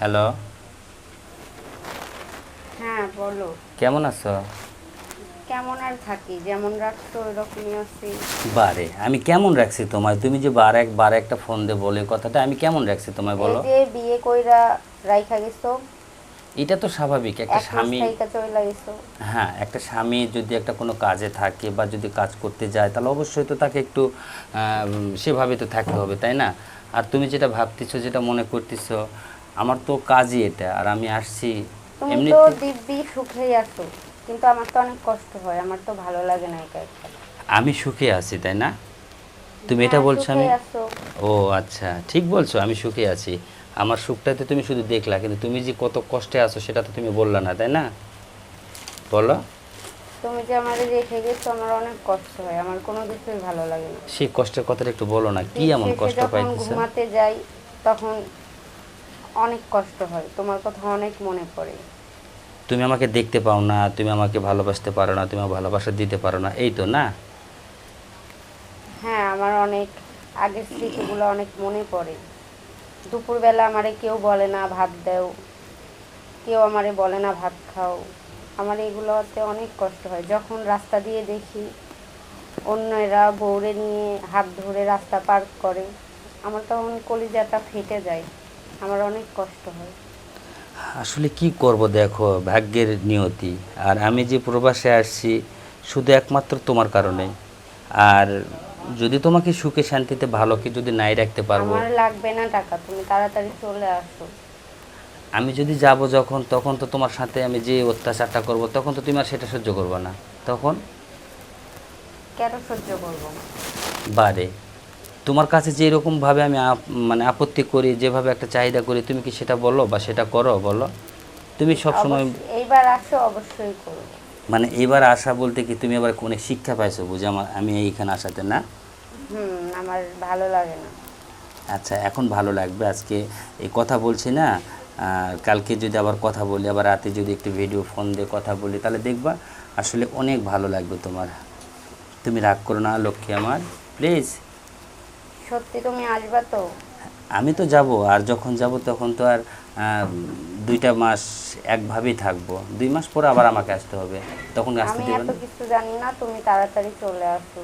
Hello হ্যাঁ বলো। কেমন আছো? কেমন আর থাকি? যেমন রাখছো ওইরকমই আছি। বারে আমি কেমন রাখছি তোমায়? তুমি যে বার এক বার একটা ফোন দে বলে কথাটা আমি কেমন রাখছি তোমায় বলো? এই যে বিয়ে কইরা রাইখা গেছো এটা তো স্বাভাবিক একটা স্বামী হ্যাঁ একটা স্বামী যদি একটা কোনো কাজে থাকে বা যদি কাজ করতে যায় তাহলে অবশ্যই তো তাকে একটু সেভাবে তো থাকতে হবে তাই না? আর তুমি যেটা ভাবতেছো যেটা মনে করতেছো আমার তো কাজই এটা আর আমি আসছি তুমি এমনি তো দিব্যি সুখেই আছো কিন্তু আমার তো অনেক কষ্ট হয় আমার তো ভালো লাগে না একা একা আমি সুখে আছি তাই না? তুমি এটা হ্যাঁ, বলছো আমি ও আচ্ছা ঠিক বলছো আমি সুখে আছি। আমার সুখটাতে তুমি শুধু দেখলা কিন্তু তুমি যে কত কষ্টে আছো সেটা তো তুমি বললা না তাই না? বলো। তুমি যে আমাদের রেখে গেছো আমার অনেক কষ্ট হয় আমার কোনো কিছুই ভালো লাগে না। সেই কষ্টের কথাটা একটু বলো না কি এমন কষ্ট পাইতেছো? ঘুমাতে যাই তখন অনেক কষ্ট হয়। তোমার কথা অনেক মনে পড়ে। তুমি আমাকে দেখতে পাও না তুমি আমাকে ভালোবাসতে পারো না তুমি ভালোবাসা দিতে পারো না এই তো না? হ্যাঁ আমার অনেক আগের স্মৃতিগুলো অনেক মনে পড়ে। দুপুরবেলা আমারে কেউ বলে না ভাত দাও কেউ আমারে বলে না ভাত খাও। আমার এগুলোতে অনেক কষ্ট হয়। যখন রাস্তা দিয়ে দেখি অন্যরা বউরে নিয়ে হাত ধরে রাস্তা পার করে আমার তখন কলিজাটা ফেটে যায়। আমার অনেক কষ্ট হয়। আসলে কি করব দেখো ভাগ্যের নিয়তি। আর আমি যে প্রবাসে আসছি শুধু একমাত্র তোমার কারণে। আর যদি তোমাকে সুখে শান্তিতে ভালো কি যদি নাই রাখতে পারব। আমার লাগবে না টাকা তুমি তাড়াতাড়ি চলে আসো। আমি যদি যাব যখন তখন তো তোমার সাথে আমি যে অত্যাচারটা করব তখন তো তুমি আর সেটা সহ্য করবে না। তখন? কেন সহ্য করব? বারে। তোমার কাছে যে এরকমভাবে আমি মানে আপত্তি করি যেভাবে একটা চাহিদা করি তুমি কি সেটা বলো বা সেটা করো বলো? তুমি সবসময় অবশ্য- এইবার আসো অবশ্যই করব। মানে এবার আসা বলতে কি তুমি আবার অনেক শিক্ষা পাইছো বুঝে? আমার আমি এইখানে আসাতে না? হুম আমার ভালো লাগে না। আচ্ছা এখন ভালো লাগবে। আজকে এই কথা বলছি না আর কালকে যদি আবার কথা বলি আবার রাতে যদি একটু ভিডিও ফোন দিয়ে কথা বলি তাহলে দেখবা আসলে অনেক ভালো লাগবে তোমার। তুমি রাগ করো না লক্ষ্মী আমার। প্লিজ সত্যি তুমি আসবা তো? আমি তো যাব আর যখন যাব তখন তো আর দুইটা মাস একভাবেই থাকব। দুই মাস পরে আবার আমাকে আসতে হবে। তখন আসতে আমি এত কিছু জানি না তুমি তাড়াতাড়ি চলে আসো।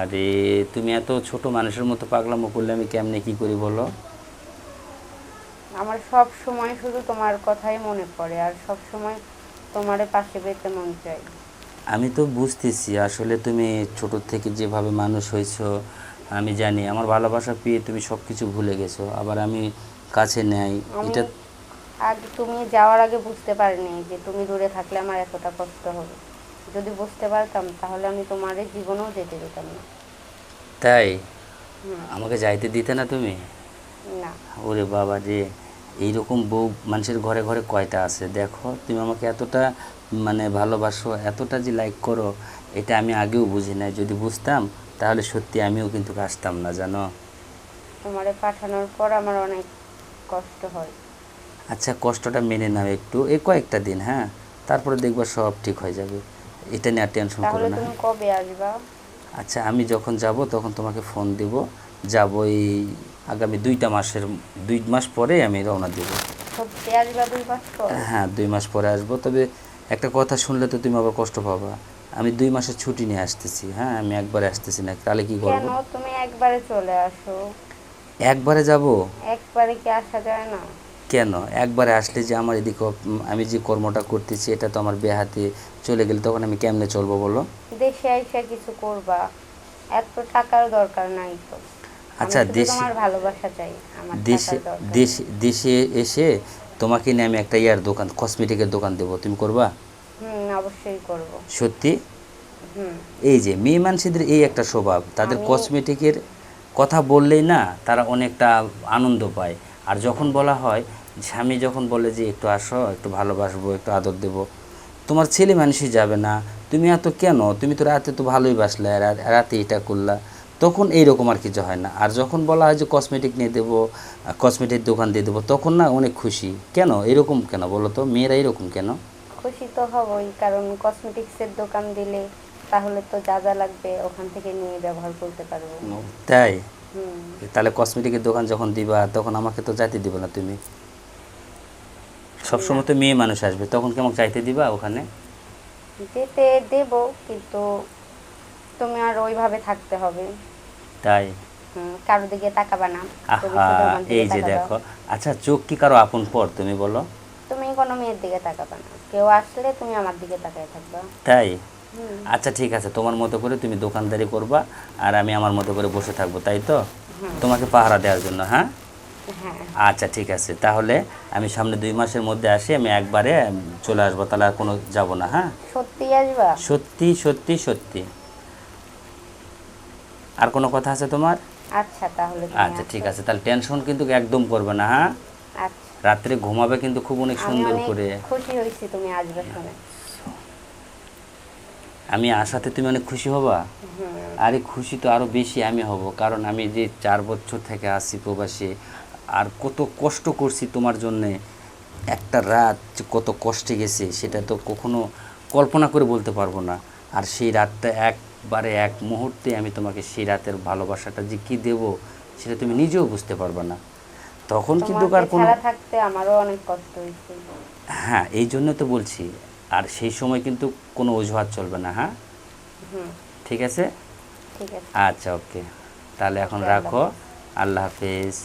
আরে তুমি এত ছোট মানুষের মতো পাগলামো করলে আমি কেমনে কি করি বলো? আমার সব সময় শুধু তোমার কথাই মনে পড়ে আর সব সময় তোমারে পাশে পেতে মন চাই আমি তো বুঝতেছি আসলে তুমি ছোট থেকে যেভাবে মানুষ হয়েছো আমি জানি আমার ভালোবাসা পেয়ে তুমি সব কিছু ভুলে গেছো আবার আমি কাছে নেই। এটা আগে তুমি যাওয়ার আগে বুঝতে পারিনি যে তুমি দূরে থাকলে আমার এতটা কষ্ট হবে। যদি বুঝতে পারতাম তাহলে আমি তোমার জীবনেও যেতে দিতাম না। তাই? আমাকে যাইতে দিতে না তুমি? না। ওরে বাবা রে এইরকম বউ মানুষের ঘরে ঘরে কয়টা আছে? দেখো তুমি আমাকে এতটা মানে ভালোবাসো এতটা যে লাইক করো এটা আমি আগেও বুঝি নাই। যদি বুঝতাম তাহলে সত্যি আমিও কিন্তু আসতাম না জানো? তোমারে পাঠানোর পর আমার অনেক কষ্ট হয়। আচ্ছা কষ্টটা মেনে নাও একটু। এই কয়েকটা দিন হ্যাঁ? তারপরে দেখবা সব ঠিক হয়ে যাবে। এটা নিয়ে আর টেনশন করো তাহলে না। তুমি কবে আসবা? আচ্ছা আমি যখন যাব তখন তোমাকে ফোন দিব। যাব এই আগামী দুইটা মাসের দুই মাস পরে আমি রওনা দেব। সত্যি আসবা দুই মাস পর? হ্যাঁ দুই মাস পরে আসব। তবে একটা কথা শুনলে তো তুমি আবার কষ্ট পাবা। আমি দুই মাসের ছুটি নিয়ে আসতেছি হ্যাঁ? আমি একবারে আসতেছি না তাহলে কি কেন? তুমি একবারে চলে আসো। একবারে যাব? একবারে কি আসা যায় না? কেন? একবারে আসলে যে আমার এদিকে আমি যে কর্মটা করতেছি এটা তো আমার বেহাতে চলে গেলে তখন আমি কেমনে চলবো বলো? দেশে আইসা কিছু করবা এত টাকার দরকার নাই তো। আচ্ছা, দেশে- তোমার ভালোবাসা চাই আমার দেশে দেশে দেশে এসে তোমাকে নিয়ে আমি একটা ইয়ার দোকান কসমেটিকের দোকান দেবো তুমি করবা? করব। সত্যি? এই যে মেয়ে মানুষদের এই একটা স্বভাব তাদের কসমেটিকের কথা বললেই না তারা অনেকটা আনন্দ পায়। আর যখন বলা হয় স্বামী যখন বলে যে একটু আসো একটু ভালোবাসবো একটু আদর দেবো তোমার ছেলে মানুষই যাবে না তুমি এত কেন? তুমি তো রাতে তো ভালোই বাসলে রাতে এটা করলা। তখন এইরকম আর কিছু হয় না। আর যখন বলা হয় যে কসমেটিক নিয়ে দেবো কসমেটিক দোকান দিয়ে দেবো তখন না অনেক খুশি। কেন? এরকম কেন বলো তো? মেয়েরা এরকম কেন? খুশি তো হবই কারণ কসমেটিক্সের দোকান দিলে তাহলে তো যা যা লাগবে ওখান থেকে নিয়ে ব্যবহার করতে পারব। তাই? হুম। তাহলে কসমেটিকের দোকান যখন দিবা তখন আমাকে তো যাতে দিবে না তুমি। সবসময় তো মেয়ে মানুষ আসবে তখন কেমন চাইতে দিবা ওখানে? যেতে দেব কিন্তু তুমি আর ওইভাবে থাকতে হবে। তাই? হুম, কারও দিকে তাকাবা না। এই যে দেখো। আচ্ছা চোখ কি কারও আপন পর তুমি বলো? কোনো মেয়ের দিকে তাকাবা না। কেউ আসলে তুমি আমার দিকে তাকায় থাকবা। তাই? আচ্ছা ঠিক আছে। তোমার মতো করে তুমি দোকানদারি করবা আর আমি আমার মতো করে বসে থাকব তাই তো? তোমাকে পাহারা দেওয়ার জন্য হ্যাঁ? হ্যাঁ। আচ্ছা ঠিক আছে। তাহলে আমি সামনে দুই মাসের মধ্যে আসি আমি একবারে চলে আসব তাহলে আর কোনো যাব না হ্যাঁ? সত্যি আসবা? সত্যি সত্যি সত্যি। আর কোনো কথা আছে তোমার? আচ্ছা তাহলে আচ্ছা ঠিক আছে। তাহলে টেনশন কিন্তু একদম করবে না হ্যাঁ? আচ্ছা। রাত্রে ঘুমাবে কিন্তু খুব অনেক সুন্দর করে। খুশি হয়েছি তুমি আসবে শুনে আমি আসাতে তুমি অনেক খুশি হবা? আরে খুশি তো আরও বেশি আমি হব কারণ আমি যে চার বছর থেকে আসি প্রবাসী আর কত কষ্ট করছি তোমার জন্যে। একটা রাত কত কষ্টে গেছে সেটা তো কখনো কল্পনা করে বলতে পারব না। আর সেই রাতটা একবারে এক মুহূর্তে আমি তোমাকে সেই রাতের ভালোবাসাটা যে কী দেবো সেটা তুমি নিজেও বুঝতে পারবে না। তখন কিন্তু আর কোনো থাকতে আমারও অনেক কষ্ট হয়েছে। হ্যাঁ এই জন্য তো বলছি আর সেই সময় কিন্তু কোনো অজুহাত চলবে না হ্যাঁ? ঠিক আছে? আচ্ছা ওকে। তাহলে এখন রাখো। আল্লাহ হাফেজ।